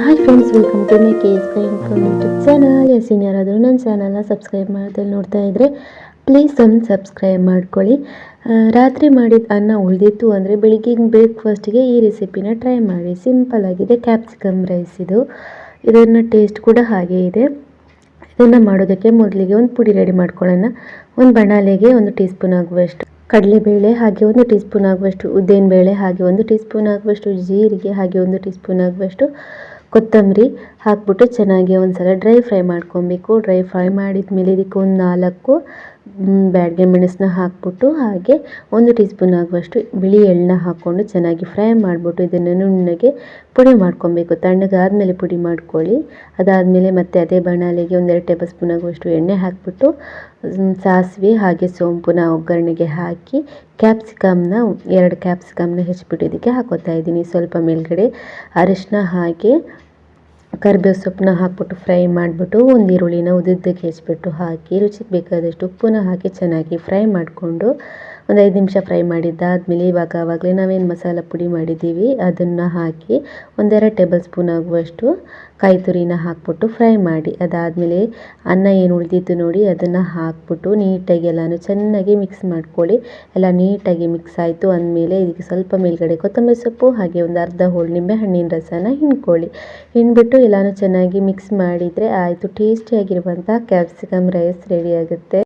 Hi friends welcome to my case bank YouTube channel S ಯಾರಾದರೂ ನನ್ನ ಚಾನಲ್ನ subscribe ಮಾಡ್ದಲ್ಲಿ ನೋಡ್ತಾ ಇದ್ದರೆ ಪ್ಲೀಸ್ ಒಂದು ಸಬ್ಸ್ಕ್ರೈಬ್ ಮಾಡ್ಕೊಳ್ಳಿ. ರಾತ್ರಿ ಮಾಡಿದ ಅನ್ನ ಉಳಿದಿತ್ತು ಅಂದರೆ ಬೆಳಿಗ್ಗೆ ಬ್ರೇಕ್ಫಾಸ್ಟಿಗೆ ಈ ರೆಸಿಪಿನ ಟ್ರೈ ಮಾಡಿ. ಸಿಂಪಲ್ ಆಗಿದೆ ಕ್ಯಾಪ್ಸಿಕಮ್ ರೈಸ್ ಇದು. ಇದನ್ನು ಟೇಸ್ಟ್ ಕೂಡ ಹಾಗೆ ಇದೆ. ಇದನ್ನು ಮಾಡೋದಕ್ಕೆ ಮೊದಲಿಗೆ ಒಂದು ಪುಡಿ ರೆಡಿ ಮಾಡ್ಕೊಳ್ಳೋಣ. ಒಂದು ಬಣಾಲೆಗೆ ಒಂದು ಟೀ ಸ್ಪೂನ್ ಆಗುವಷ್ಟು ಕಡಲೆಬೇಳೆ, ಹಾಗೆ ಒಂದು ಟೀ ಸ್ಪೂನ್ ಆಗುವಷ್ಟು ಉದ್ದಿನಬೇಳೆ, ಹಾಗೆ ಒಂದು ಟೀ ಸ್ಪೂನ್ ಆಗುವಷ್ಟು ಜೀರಿಗೆ, ಹಾಗೆ ಒಂದು ಟೀ ಸ್ಪೂನ್ ಆಗುವಷ್ಟು ಕೊತ್ತಂಬರಿ ಹಾಕ್ಬಿಟ್ಟು ಚೆನ್ನಾಗಿ ಒಂದ್ಸಲ ಡ್ರೈ ಫ್ರೈ ಮಾಡ್ಕೊಬೇಕು. ಡ್ರೈ ಫ್ರೈ ಮಾಡಿದ ಮೇಲೆ ಇದಕ್ಕೆ ಒಂದು ನಾಲ್ಕು ಬ್ಯಾಡ್ಗೆ ಮೆಣಸನ್ನ ಹಾಕ್ಬಿಟ್ಟು ಹಾಗೆ ಒಂದು ಟೀ ಸ್ಪೂನ್ ಆಗುವಷ್ಟು ಬಿಳಿ ಎಳ್ಳನ್ನ ಹಾಕ್ಕೊಂಡು ಚೆನ್ನಾಗಿ ಫ್ರೈ ಮಾಡಿಬಿಟ್ಟು ಇದನ್ನು ನುಣ್ಣಗೆ ಪುಡಿ ಮಾಡ್ಕೊಬೇಕು. ತಣ್ಣಗಾದಮೇಲೆ ಪುಡಿ ಮಾಡ್ಕೊಳ್ಳಿ. ಅದಾದಮೇಲೆ ಮತ್ತೆ ಅದೇ ಬಾಣಲೆಗೆ ಒಂದೆರಡು ಟೇಬಲ್ ಸ್ಪೂನ್ ಆಗುವಷ್ಟು ಎಣ್ಣೆ ಹಾಕ್ಬಿಟ್ಟು ಸಾಸಿವೆ ಹಾಗೆ ಸೋಂಪುನ ಒಗ್ಗರಣೆಗೆ ಹಾಕಿ ಕ್ಯಾಪ್ಸಿಕಮ್ನ, ಎರಡು ಕ್ಯಾಪ್ಸಿಕಮ್ನ ಹೆಚ್ಚಿಬಿಟ್ಟು ಇದಕ್ಕೆ ಹಾಕೋತಾ ಇದ್ದೀನಿ. ಸ್ವಲ್ಪ ಮೇಲ್ಗಡೆ ಅರಿಶಿನ ಹಾಗೆ ಕರಿಬೇವು ಸೊಪ್ಪನ್ನ ಹಾಕ್ಬಿಟ್ಟು ಫ್ರೈ ಮಾಡಿಬಿಟ್ಟು ಒಂದು ಈರುಳ್ಳಿನ ಉದ್ದುದ್ದಕ್ಕೆ ಹೆಚ್ಚಿಬಿಟ್ಟು ಹಾಕಿ ರುಚಿಗೆ ಬೇಕಾದಷ್ಟು ಉಪ್ಪನ್ನ ಹಾಕಿ ಚೆನ್ನಾಗಿ ಫ್ರೈ ಮಾಡಿಕೊಂಡು ಒಂದು ಐದು ನಿಮಿಷ ಫ್ರೈ ಮಾಡಿದ್ದಾದಮೇಲೆ ಇವಾಗ ಆವಾಗಲೇ ನಾವೇನು ಮಸಾಲ ಪುಡಿ ಮಾಡಿದ್ದೀವಿ, ಅದನ್ನು ಹಾಕಿ ಒಂದೆರಡು ಟೇಬಲ್ ಸ್ಪೂನ್ ಆಗುವಷ್ಟು ಕಾಯಿ ತುರಿನ ಹಾಕ್ಬಿಟ್ಟು ಫ್ರೈ ಮಾಡಿ. ಅದಾದಮೇಲೆ ಅನ್ನ ಏನು ಉಳಿದಿತ್ತು ನೋಡಿ, ಅದನ್ನು ಹಾಕ್ಬಿಟ್ಟು ನೀಟಾಗಿ ಎಲ್ಲನೂ ಚೆನ್ನಾಗಿ ಮಿಕ್ಸ್ ಮಾಡ್ಕೊಳ್ಳಿ. ಎಲ್ಲ ನೀಟಾಗಿ ಮಿಕ್ಸ್ ಆಯಿತು ಅಂದಮೇಲೆ ಇದಕ್ಕೆ ಸ್ವಲ್ಪ ಮೇಲ್ಗಡೆ ಕೊತ್ತಂಬರಿ ಸೊಪ್ಪು, ಹಾಗೆ ಒಂದು ಅರ್ಧ ಹೋಳು ನಿಂಬೆ ಹಣ್ಣಿನ ರಸನ ಹಿಂಡ್ಕೊಳ್ಳಿ. ಹಿಂಡ್ಬಿಟ್ಟು ಎಲ್ಲನೂ ಚೆನ್ನಾಗಿ ಮಿಕ್ಸ್ ಮಾಡಿದರೆ ಆಯಿತು ಟೇಸ್ಟಿಯಾಗಿರುವಂಥ ಕ್ಯಾಪ್ಸಿಕಮ್ ರೈಸ್ ರೆಡಿ ಆಗುತ್ತೆ.